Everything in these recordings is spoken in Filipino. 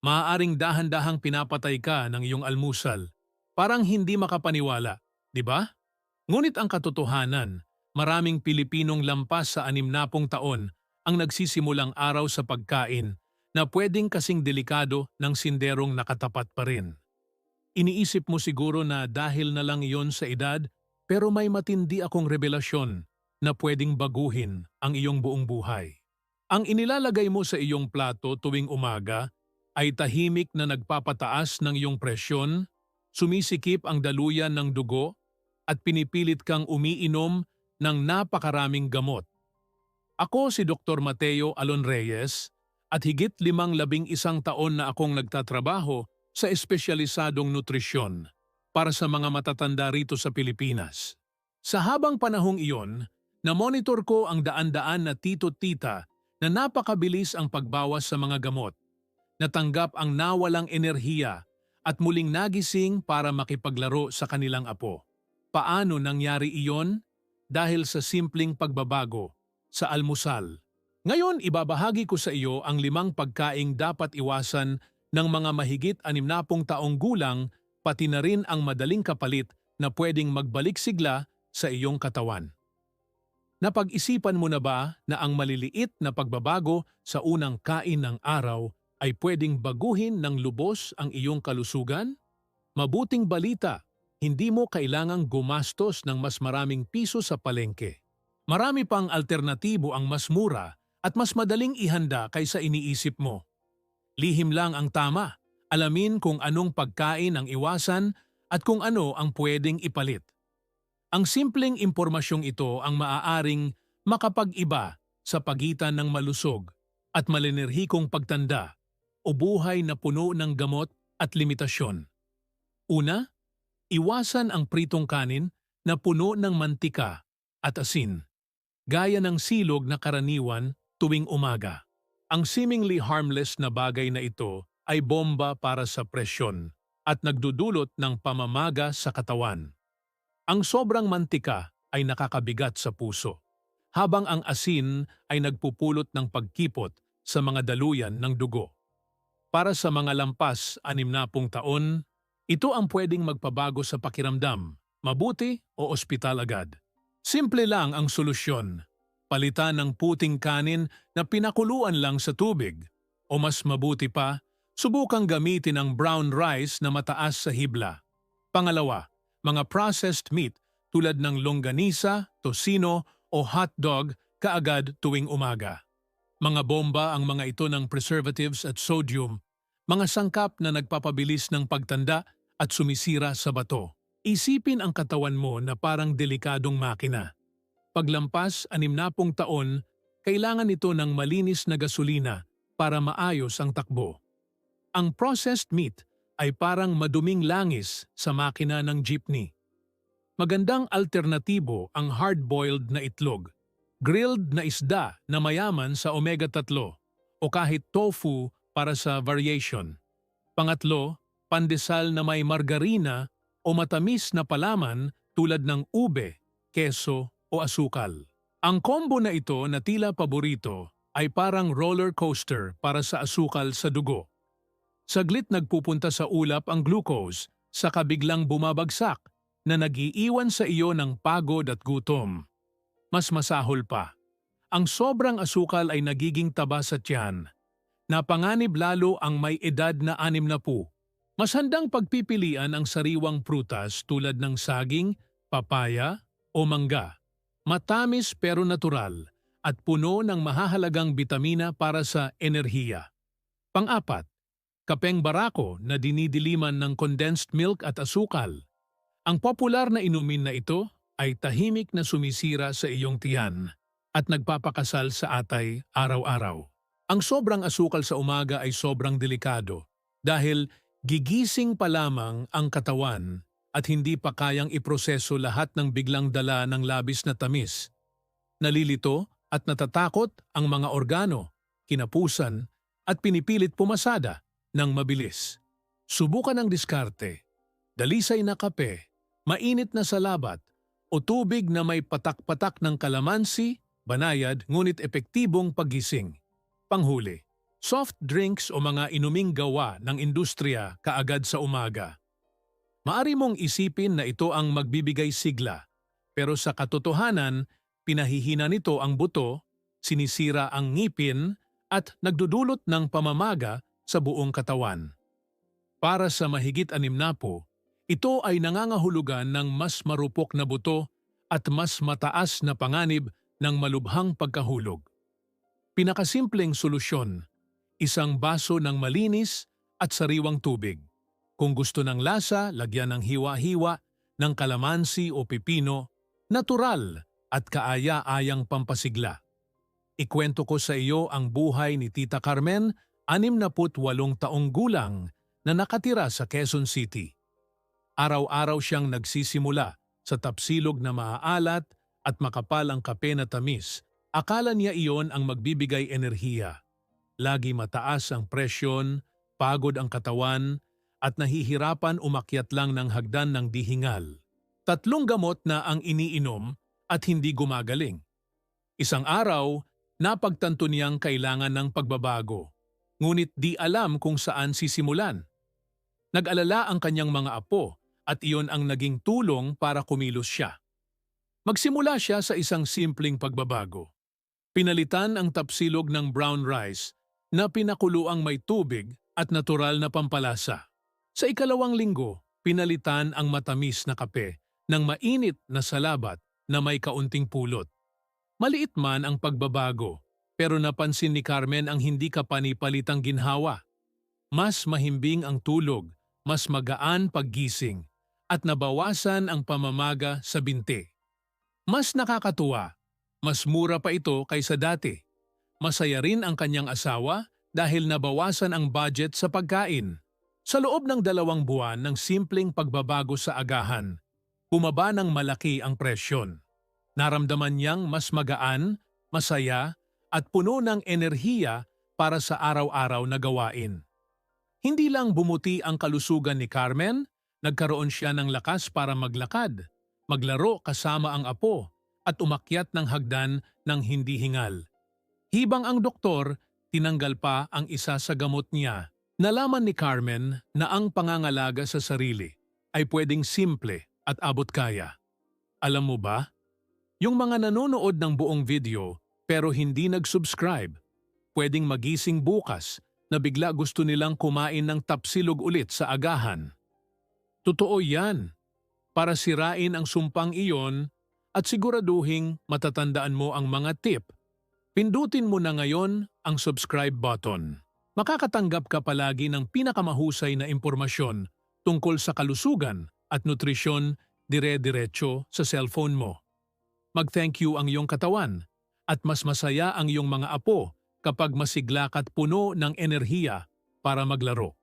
maaaring dahan-dahang pinapatay ka ng iyong almusal. Parang hindi makapaniwala, di ba? Ngunit ang katotohanan, maraming Pilipinong lampas sa anim na pong taon ang nagsisimulang araw sa pagkain na pwedeng kasing delikado ng sinderong nakatapat pa rin. Iniisip mo siguro na dahil na lang iyon sa edad, pero may matindi akong revelasyon na pwedeng baguhin ang iyong buong buhay. Ang inilalagay mo sa iyong plato tuwing umaga ay tahimik na nagpapataas ng iyong presyon, sumisikip ang daluyan ng dugo, at pinipilit kang umiinom ng napakaraming gamot. Ako si Dr. Mateo Alon Reyes at higit limang labing isang taon na akong nagtatrabaho sa espesyalisadong nutrisyon para sa mga matatanda rito sa Pilipinas. Sa habang panahong iyon, na-monitor ko ang daan-daan na tito-tita na napakabilis ang pagbawas sa mga gamot. Natanggap ang nawalang enerhiya at muling nagising para makipaglaro sa kanilang apo. Paano nangyari iyon? Dahil sa simpleng pagbabago sa almusal. Ngayon ibabahagi ko sa iyo ang limang pagkaing dapat iwasan ng mga mahigit 60 taong gulang pati na rin ang madaling kapalit na pwedeng magbalik sigla sa iyong katawan. Napag-isipan mo na ba na ang maliliit na pagbabago sa unang kain ng araw ay pwedeng baguhin ng lubos ang iyong kalusugan? Mabuting balita, hindi mo kailangang gumastos ng mas maraming piso sa palengke. Marami pang alternatibo ang mas mura at mas madaling ihanda kaysa iniisip mo. Lihim lang ang tama. Alamin kung anong pagkain ang iwasan at kung ano ang pwedeng ipalit. Ang simpleng impormasyong ito ang maaaring makapag-iba sa pagitan ng malusog at malinerhikong pagtanda o buhay na puno ng gamot at limitasyon. Una, Iwasan ang pritong kanin na puno ng mantika at asin, gaya ng silog na karaniwan tuwing umaga. Ang seemingly harmless na bagay na ito ay bomba para sa presyon at nagdudulot ng pamamaga sa katawan. Ang sobrang mantika ay nakakabigat sa puso, habang ang asin ay nagpupulot ng pagkipot sa mga daluyan ng dugo. Para sa mga lampas anim na pung taon, ito ang pwedeng magpabago sa pakiramdam, mabuti o ospital agad. Simple lang ang solusyon. Palitan ng puting kanin na pinakuluan lang sa tubig. O mas mabuti pa, subukang gamitin ang brown rice na mataas sa hibla. Pangalawa, mga processed meat tulad ng longganisa, tosino o hotdog kaagad tuwing umaga. Mga bomba ang mga ito ng preservatives at sodium, mga sangkap na nagpapabilis ng pagtanda at sumisira sa bato. Isipin ang katawan mo na parang delikadong makina. Paglampas anim na pong taon, kailangan ito ng malinis na gasolina para maayos ang takbo. Ang processed meat ay parang maduming langis sa makina ng jeepney. Magandang alternatibo ang hard-boiled na itlog, grilled na isda na mayaman sa omega-3 o kahit tofu para sa variation. Pangatlo, pandesal na may margarina o matamis na palaman tulad ng ube, keso o asukal. Ang combo na ito na tila paborito ay parang roller coaster para sa asukal sa dugo. Saglit nagpupunta sa ulap ang glucose, sa kabiglang bumabagsak na nagiiwan sa iyo ng pagod at gutom. Mas masahol pa. Ang sobrang asukal ay nagiging taba sa tiyan. Napanganib lalo ang may edad na anim na po mas handang pagpipilian ang sariwang prutas tulad ng saging, papaya o mangga. Matamis pero natural at puno ng mahahalagang bitamina para sa enerhiya. Pang-apat, kapeng barako na dinidiliman ng condensed milk at asukal. Ang popular na inumin na ito ay tahimik na sumisira sa iyong tiyan at nagpapakasal sa atay araw-araw. Ang sobrang asukal sa umaga ay sobrang delikado dahil Gigising pa lamang ang katawan at hindi pa kayang iproseso lahat ng biglang dala ng labis na tamis. Nalilito at natatakot ang mga organo, kinapusan at pinipilit pumasada ng mabilis. Subukan ang diskarte, dalisay na kape, mainit na salabat o tubig na may patak-patak ng kalamansi, banayad ngunit epektibong paggising. Panghuli, soft drinks o mga inuming gawa ng industriya kaagad sa umaga. Maari mong isipin na ito ang magbibigay sigla, pero sa katotohanan, pinahihina nito ang buto, sinisira ang ngipin, at nagdudulot ng pamamaga sa buong katawan. Para sa mahigit anim na po, ito ay nangangahulugan ng mas marupok na buto at mas mataas na panganib ng malubhang pagkahulog. Pinakasimpleng solusyon, isang baso ng malinis at sariwang tubig. Kung gusto ng lasa, lagyan ng hiwa-hiwa, ng kalamansi o pipino, natural at kaaya-ayang pampasigla. Ikwento ko sa iyo ang buhay ni Tita Carmen, 68 taong gulang, na nakatira sa Quezon City. Araw-araw siyang nagsisimula sa tapsilog na maaalat at makapal ang kape na tamis. Akala niya iyon ang magbibigay enerhiya. Lagi mataas ang presyon, pagod ang katawan, at nahihirapan umakyat lang ng hagdan ng dihingal. Tatlong gamot na ang iniinom at hindi gumagaling. Isang araw, napagtanto niyang kailangan ng pagbabago, ngunit di alam kung saan sisimulan. Nag-alala ang kanyang mga apo at iyon ang naging tulong para kumilos siya. Magsimula siya sa isang simpleng pagbabago. Pinalitan ang tapsilog ng brown rice na pinakuluang may tubig at natural na pampalasa. Sa ikalawang linggo, pinalitan ang matamis na kape ng mainit na salabat na may kaunting pulot. Maliit man ang pagbabago, pero napansin ni Carmen ang hindi kapanipalitang ginhawa. Mas mahimbing ang tulog, mas magaan paggising, at nabawasan ang pamamaga sa binti. Mas nakakatuwa, mas mura pa ito kaysa dati. Masaya rin ang kanyang asawa dahil nabawasan ang budget sa pagkain. Sa loob ng dalawang buwan ng simpleng pagbabago sa agahan, bumaba ng malaki ang presyon. Naramdaman niyang mas magaan, masaya, at puno ng enerhiya para sa araw-araw na gawain. Hindi lang bumuti ang kalusugan ni Carmen, nagkaroon siya ng lakas para maglakad, maglaro kasama ang apo, at umakyat ng hagdan ng hindi hingal. Hibang ang doktor, tinanggal pa ang isa sa gamot niya. Nalaman ni Carmen na ang pangangalaga sa sarili ay pwedeng simple at abot kaya. Alam mo ba? Yung mga nanonood ng buong video pero hindi nag-subscribe, pwedeng magising bukas na bigla gusto nilang kumain ng tapsilog ulit sa agahan. Totoo yan. Para sirain ang sumpang iyon at siguraduhing matatandaan mo ang mga tip, pindutin mo na ngayon ang subscribe button. Makakatanggap ka palagi ng pinakamahusay na impormasyon tungkol sa kalusugan at nutrisyon dire-diretso sa cellphone mo. Mag-thank you ang iyong katawan at mas masaya ang iyong mga apo kapag masigla at puno ng enerhiya para maglaro.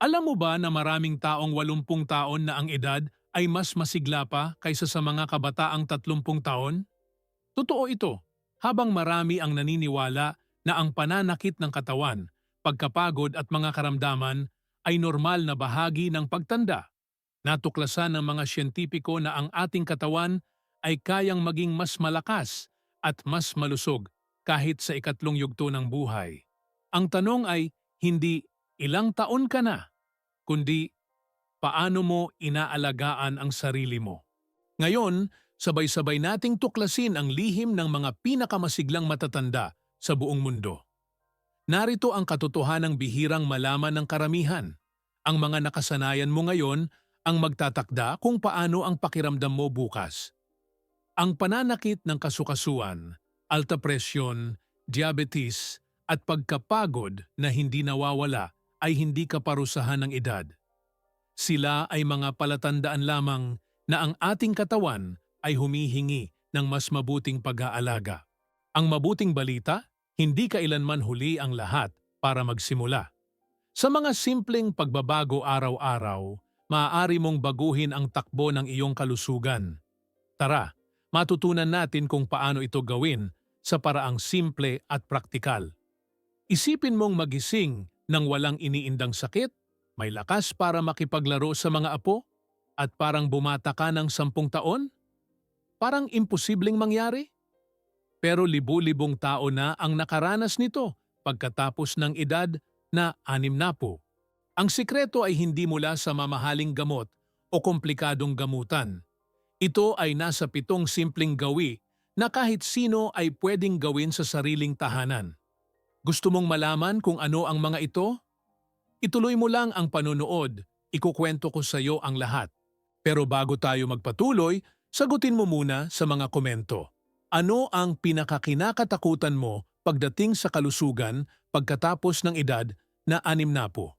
Alam mo ba na maraming taong 80 taon na ang edad ay mas masigla pa kaysa sa mga kabataang 30 taon? Totoo ito, habang marami ang naniniwala na ang pananakit ng katawan, pagkapagod at mga karamdaman ay normal na bahagi ng pagtanda. Natuklasan ng mga siyentipiko na ang ating katawan ay kayang maging mas malakas at mas malusog kahit sa ikatlong yugto ng buhay. Ang tanong ay hindi ilang taon ka na, kundi paano mo inaalagaan ang sarili mo. Ngayon, sabay-sabay nating tuklasin ang lihim ng mga pinakamasiglang matatanda sa buong mundo. Narito ang katotohanang bihirang malaman ng karamihan. Ang mga nakasanayan mo ngayon ang magtatakda kung paano ang pakiramdam mo bukas. Ang pananakit ng kasukasuan, alta presyon, diabetes, at pagkapagod na hindi nawawala ay hindi kaparusahan ng edad. Sila ay mga palatandaan lamang na ang ating katawan ay humihingi ng mas mabuting pag-aalaga. Ang mabuting balita, hindi kailanman huli ang lahat para magsimula. Sa mga simpleng pagbabago araw-araw, maaari mong baguhin ang takbo ng iyong kalusugan. Tara, matutunan natin kung paano ito gawin sa paraang simple at praktikal. Isipin mong magising nang walang iniindang sakit, may lakas para makipaglaro sa mga apo, at parang bumata ka ng sampung taon? Parang imposibleng mangyari? Pero libu-libong tao na ang nakaranas nito pagkatapos ng edad na anim na po. Ang sikreto ay hindi mula sa mamahaling gamot o komplikadong gamutan. Ito ay nasa pitong simpleng gawi na kahit sino ay pwedeng gawin sa sariling tahanan. Gusto mong malaman kung ano ang mga ito? Ituloy mo lang ang panonood, ikukwento ko sa iyo ang lahat. Pero bago tayo magpatuloy, sagutin mo muna sa mga komento. Ano ang pinakakinakatakutan mo pagdating sa kalusugan pagkatapos ng edad na anim na po?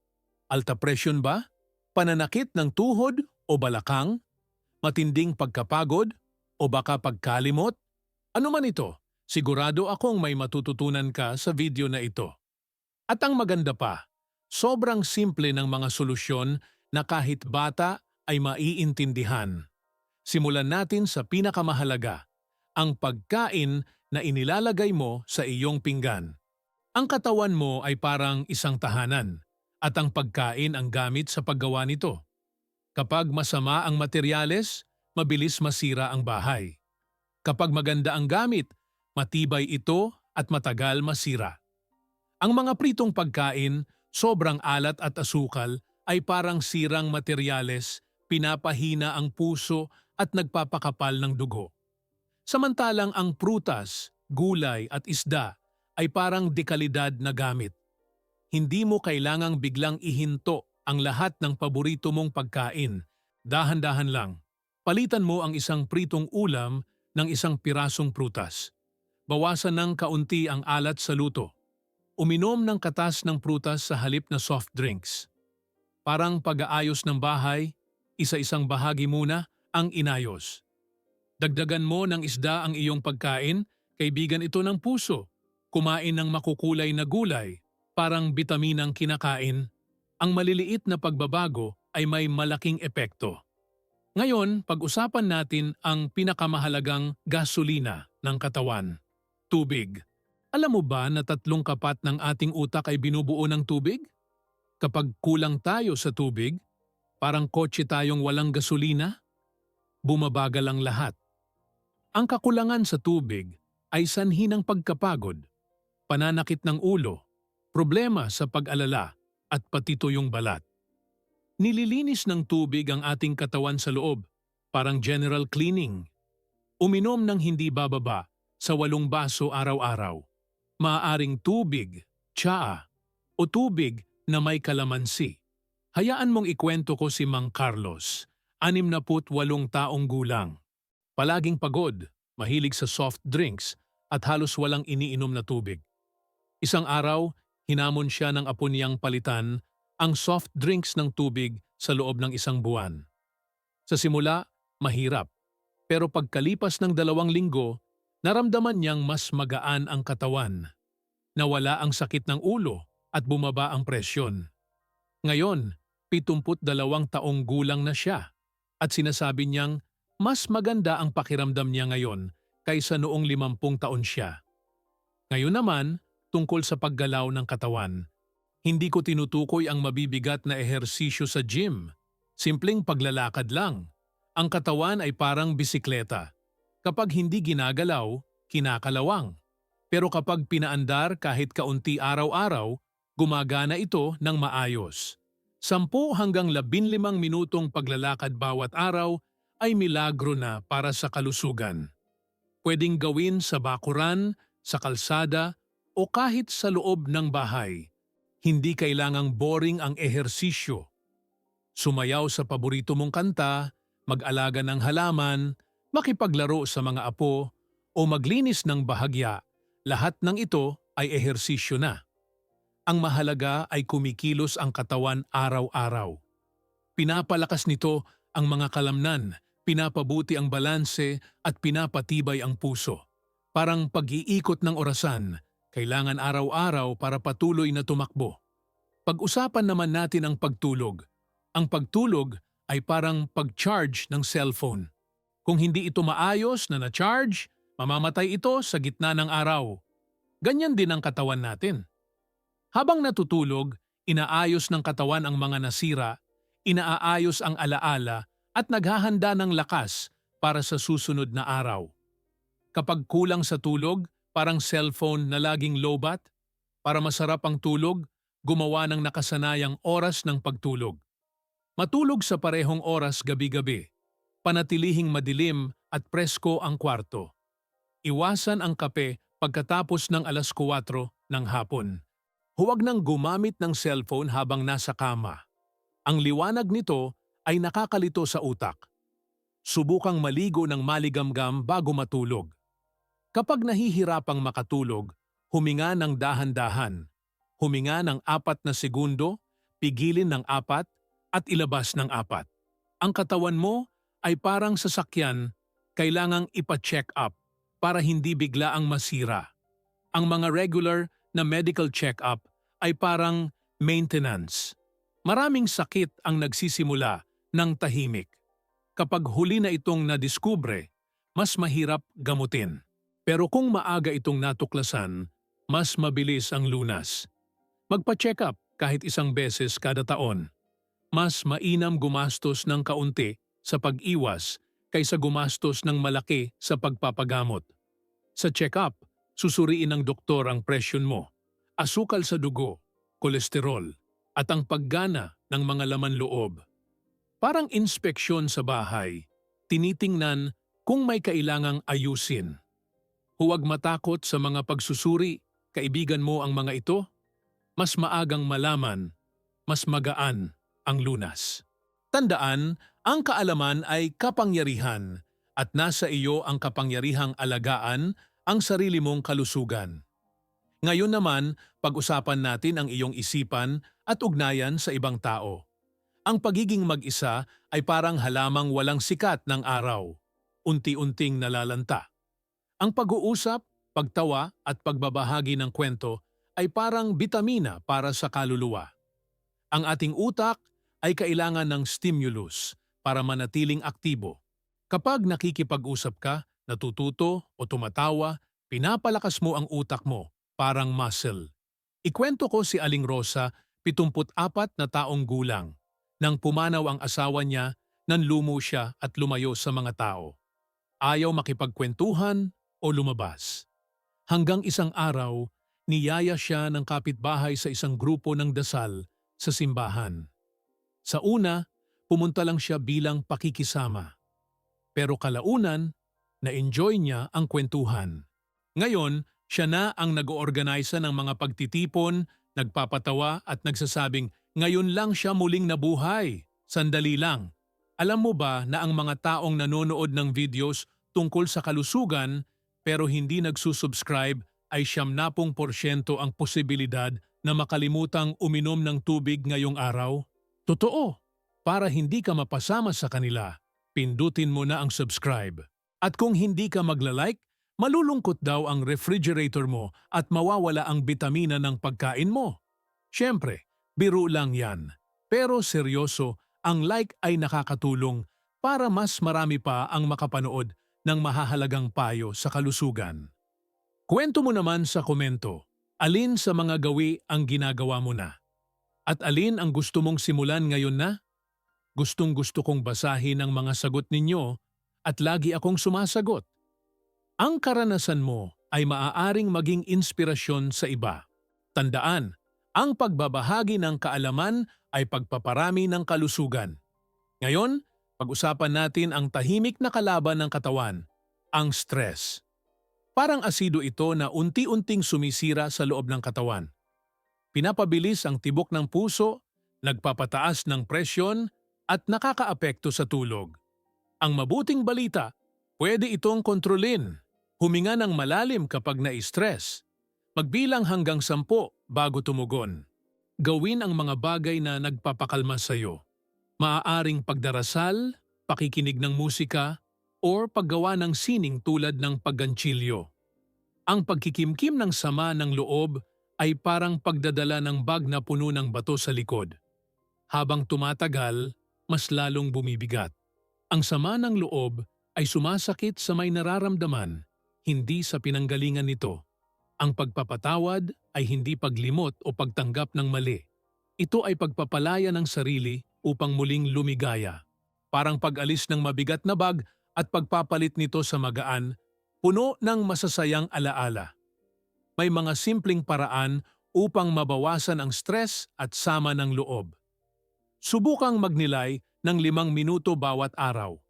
Alta presyon ba? Pananakit ng tuhod o balakang? Matinding pagkapagod? O baka pagkalimot? Ano man ito, sigurado akong may matututunan ka sa video na ito. At ang maganda pa, sobrang simple ng mga solusyon na kahit bata ay maiintindihan. Simulan natin sa pinakamahalaga, ang pagkain na inilalagay mo sa iyong pinggan. Ang katawan mo ay parang isang tahanan at ang pagkain ang gamit sa paggawa nito. Kapag masama ang materyales, mabilis masira ang bahay. Kapag maganda ang gamit, matibay ito at matagal masira. Ang mga pritong pagkain, sobrang alat at asukal ay parang sirang materyales, pinapahina ang puso at nagpapakapal ng dugo. Samantalang ang prutas, gulay at isda ay parang dekalidad na gamit hindi mo kailangang biglang ihinto ang lahat ng paborito mong pagkain. Dahan-dahan lang. Palitan mo ang isang pritong ulam ng isang pirasong prutas. Bawasan ng kaunti ang alat sa luto. Uminom ng katas ng prutas sa halip na soft drinks. Parang pag-aayos ng bahay, isa-isang bahagi muna ang inayos. Dagdagan mo ng isda ang iyong pagkain, kaibigan ito ng puso. Kumain ng makukulay na gulay, parang bitaminang kinakain, ang maliliit na pagbabago ay may malaking epekto. Ngayon, pag-usapan natin ang pinakamahalagang gasolina ng katawan, tubig. Alam mo ba na tatlong kapat ng ating utak ay binubuo ng tubig? Kapag kulang tayo sa tubig, parang kotse tayong walang gasolina, bumabagal ang lahat. Ang kakulangan sa tubig ay sanhi ng pagkapagod, pananakit ng ulo, problema sa pag-alala at pati tuyong balat. Nililinis ng tubig ang ating katawan sa loob, parang general cleaning. Uminom ng hindi bababa sa walong baso araw-araw. Maaaring tubig, tsaa, o tubig na may kalamansi. Hayaan mong ikwento ko si Mang Carlos, 68 taong gulang. Palaging pagod, mahilig sa soft drinks at halos walang iniinom na tubig. Isang araw, hinamon siya ng apo niyang palitan ang soft drinks ng tubig sa loob ng isang buwan. Sa simula, mahirap. Pero pagkalipas ng dalawang linggo, naramdaman niyang mas magaan ang katawan. Nawala ang sakit ng ulo at bumaba ang presyon. Ngayon, 72 taong gulang na siya at sinasabi niyang mas maganda ang pakiramdam niya ngayon kaysa noong 50 taon siya. Ngayon naman, tungkol sa paggalaw ng katawan. Hindi ko tinutukoy ang mabibigat na ehersisyo sa gym. Simpleng paglalakad lang. Ang katawan ay parang bisikleta. Kapag hindi ginagalaw, kinakalawang. Pero kapag pinaandar kahit kaunti araw-araw, gumagana ito ng maayos. Sampu hanggang labinlimang minutong paglalakad bawat araw ay milagro na para sa kalusugan. Pwedeng gawin sa bakuran, sa kalsada o kahit sa loob ng bahay, hindi kailangang boring ang ehersisyo. Sumayaw sa paborito mong kanta, mag-alaga ng halaman, makipaglaro sa mga apo, o maglinis ng bahagya, lahat ng ito ay ehersisyo na. Ang mahalaga ay kumikilos ang katawan araw-araw. Pinapalakas nito ang mga kalamnan, pinapabuti ang balanse at pinapatibay ang puso. Parang pag-iikot ng orasan, kailangan araw-araw para patuloy na tumakbo. Pag-usapan naman natin ang pagtulog. Ang pagtulog ay parang pag-charge ng cellphone. Kung hindi ito maayos na na-charge, mamamatay ito sa gitna ng araw. Ganyan din ang katawan natin. Habang natutulog, inaayos ng katawan ang mga nasira, inaaayos ang alaala at naghahanda ng lakas para sa susunod na araw. Kapag kulang sa tulog, parang cellphone na laging lobat, para masarap ang tulog, gumawa ng nakasanayang oras ng pagtulog. Matulog sa parehong oras gabi-gabi. Panatilihing madilim at presko ang kwarto. Iwasan ang kape pagkatapos ng alas 4 ng hapon. Huwag nang gumamit ng cellphone habang nasa kama. Ang liwanag nito ay nakakalito sa utak. Subukang maligo ng maligamgam bago matulog. Kapag nahihirapang makatulog, huminga ng dahan-dahan. Huminga ng apat na segundo, pigilin ng apat, at ilabas ng apat. Ang katawan mo ay parang sasakyan, kailangang ipa-check up para hindi bigla ang masira. Ang mga regular na medical check-up ay parang maintenance. Maraming sakit ang nagsisimula ng tahimik. Kapag huli na itong nadiskubre, mas mahirap gamutin. Pero kung maaga itong natuklasan, mas mabilis ang lunas. Magpa-check up kahit isang beses kada taon. Mas mainam gumastos ng kaunti sa pag-iwas kaysa gumastos ng malaki sa pagpapagamot. Sa check-up, susuriin ng doktor ang presyon mo, asukal sa dugo, kolesterol, at ang paggana ng mga laman loob. Parang inspeksyon sa bahay, tinitingnan kung may kailangang ayusin. Huwag matakot sa mga pagsusuri, kaibigan mo ang mga ito. Mas maagang malaman, mas magaan ang lunas. Tandaan, ang kaalaman ay kapangyarihan at nasa iyo ang kapangyarihang alagaan ang sarili mong kalusugan. Ngayon naman, pag-usapan natin ang iyong isipan at ugnayan sa ibang tao. Ang pagiging mag-isa ay parang halamang walang sikat ng araw, unti-unting nalalanta. Ang pag-uusap, pagtawa at pagbabahagi ng kwento ay parang bitamina para sa kaluluwa. Ang ating utak ay kailangan ng stimulus para manatiling aktibo. Kapag nakikipag-usap ka, natututo o tumatawa, pinapalakas mo ang utak mo, parang muscle. Ikwento ko si Aling Rosa, 74 na taong gulang. Nang pumanaw ang asawa niya, nanlumo siya at lumayo sa mga tao. Ayaw makipagkwentuhan o lumabas. Hanggang isang araw, niyaya siya ng kapitbahay sa isang grupo ng dasal sa simbahan. Sa una, pumunta lang siya bilang pakikisama. Pero kalaunan, na-enjoy niya ang kwentuhan. Ngayon, siya na ang nag-oorganisa ng mga pagtitipon, nagpapatawa at nagsasabing ngayon lang siya muling nabuhay. Sandali lang. Alam mo ba na ang mga taong nanonood ng videos tungkol sa kalusugan pero hindi nagsusubscribe ay siyam na pong porsyento ang posibilidad na makalimutang uminom ng tubig ngayong araw? Totoo. Para hindi ka mapasama sa kanila, pindutin mo na ang subscribe. At kung hindi ka magla-like, malulungkot daw ang refrigerator mo at mawawala ang bitamina ng pagkain mo. Siyempre, biro lang yan. Pero seryoso, ang like ay nakakatulong para mas marami pa ang makapanood ng mahahalagang payo sa kalusugan. Kwento mo naman sa komento, alin sa mga gawi ang ginagawa mo na? At alin ang gusto mong simulan ngayon na? Gustong gusto kong basahin ang mga sagot ninyo at lagi akong sumasagot. Ang karanasan mo ay maaaring maging inspirasyon sa iba. Tandaan, ang pagbabahagi ng kaalaman ay pagpaparami ng kalusugan. Ngayon, pag-usapan natin ang tahimik na kalaban ng katawan, ang stress. Parang asido ito na unti-unting sumisira sa loob ng katawan. Pinapabilis ang tibok ng puso, nagpapataas ng presyon, at nakakaapekto sa tulog. Ang mabuting balita, pwede itong kontrolin. Huminga ng malalim kapag na-stress. Magbilang hanggang sampo bago tumugon. Gawin ang mga bagay na nagpapakalma sa iyo. Maaaring pagdarasal, pakikinig ng musika, or paggawa ng sining tulad ng pagganchilyo. Ang pagkikimkim ng sama ng loob ay parang pagdadala ng bag na puno ng bato sa likod. Habang tumatagal, mas lalong bumibigat. Ang sama ng loob ay sumasakit sa may nararamdaman, hindi sa pinanggalingan nito. Ang pagpapatawad ay hindi paglimot o pagtanggap ng mali. Ito ay pagpapalaya ng sarili upang muling lumigaya. Parang pag-alis ng mabigat na bag at pagpapalit nito sa magaan, puno ng masasayang alaala. May mga simpleng paraan upang mabawasan ang stress at sama ng loob. Subukang magnilay ng limang minuto bawat araw.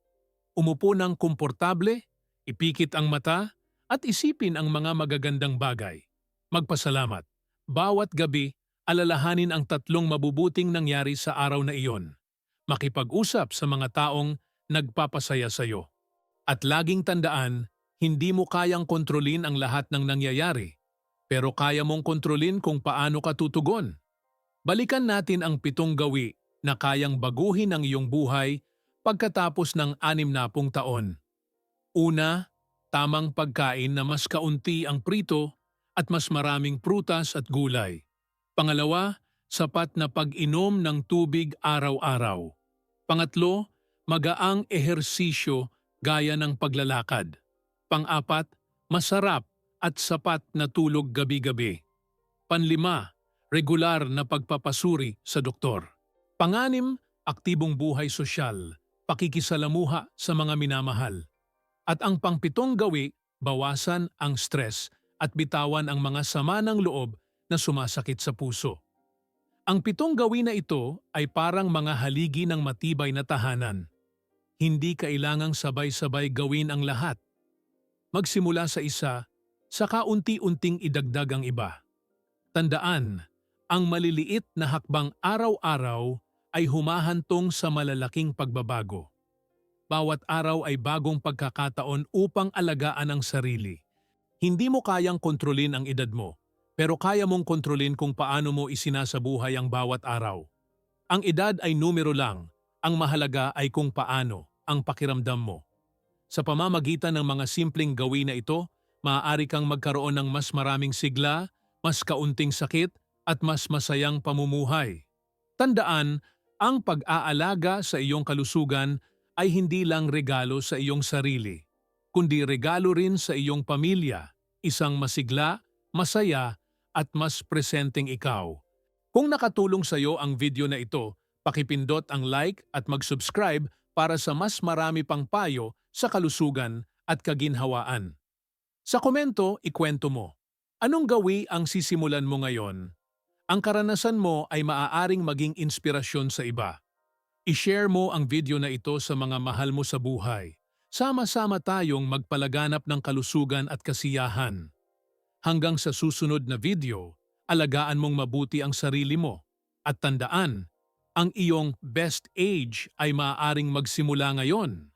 Umupo ng komportable, ipikit ang mata, at isipin ang mga magagandang bagay. Magpasalamat. Bawat gabi, alalahanin ang tatlong mabubuting nangyari sa araw na iyon. Makipag-usap sa mga taong nagpapasaya sa iyo. At laging tandaan, hindi mo kayang kontrolin ang lahat ng nangyayari, pero kaya mong kontrolin kung paano ka tutugon. Balikan natin ang pitong gawi na kayang baguhin ang iyong buhay pagkatapos ng anim na pung taon. Una, tamang pagkain na mas kaunti ang prito at mas maraming prutas at gulay. Pangalawa, sapat na pag-inom ng tubig araw-araw. Pangatlo, magaang ehersisyo gaya ng paglalakad. Pang-apat, masarap at sapat na tulog gabi-gabi. Panlima, regular na pagpapasuri sa doktor. Panganim, aktibong buhay sosyal, pakikisalamuha sa mga minamahal. At ang pangpitong gawi, bawasan ang stress at bitawan ang mga sama ng loob na sumasakit sa puso. Ang pitong gawi na ito ay parang mga haligi ng matibay na tahanan. Hindi kailangang sabay-sabay gawin ang lahat. Magsimula sa isa, saka unti-unting idagdag ang iba. Tandaan, ang maliliit na hakbang araw-araw ay humahantong sa malalaking pagbabago. Bawat araw ay bagong pagkakataon upang alagaan ang sarili. Hindi mo kayang kontrolin ang edad mo, pero kaya mong kontrolin kung paano mo isinasabuhay ang bawat araw. Ang edad ay numero lang, ang mahalaga ay kung paano ang pakiramdam mo. Sa pamamagitan ng mga simpleng gawin na ito, maaari kang magkaroon ng mas maraming sigla, mas kaunting sakit, at mas masayang pamumuhay. Tandaan, ang pag-aalaga sa iyong kalusugan ay hindi lang regalo sa iyong sarili, kundi regalo rin sa iyong pamilya, isang masigla, masaya, at mas presenteng ikaw. Kung nakatulong sa iyo ang video na ito, pakipindot ang like at mag-subscribe para sa mas marami pang payo sa kalusugan at kaginhawaan. Sa komento, ikwento mo. Anong gawi ang sisimulan mo ngayon? Ang karanasan mo ay maaaring maging inspirasyon sa iba. I-share mo ang video na ito sa mga mahal mo sa buhay. Sama-sama tayong magpalaganap ng kalusugan at kasiyahan. Hanggang sa susunod na video, alagaan mong mabuti ang sarili mo. At tandaan, ang iyong best age ay maaaring magsimula ngayon.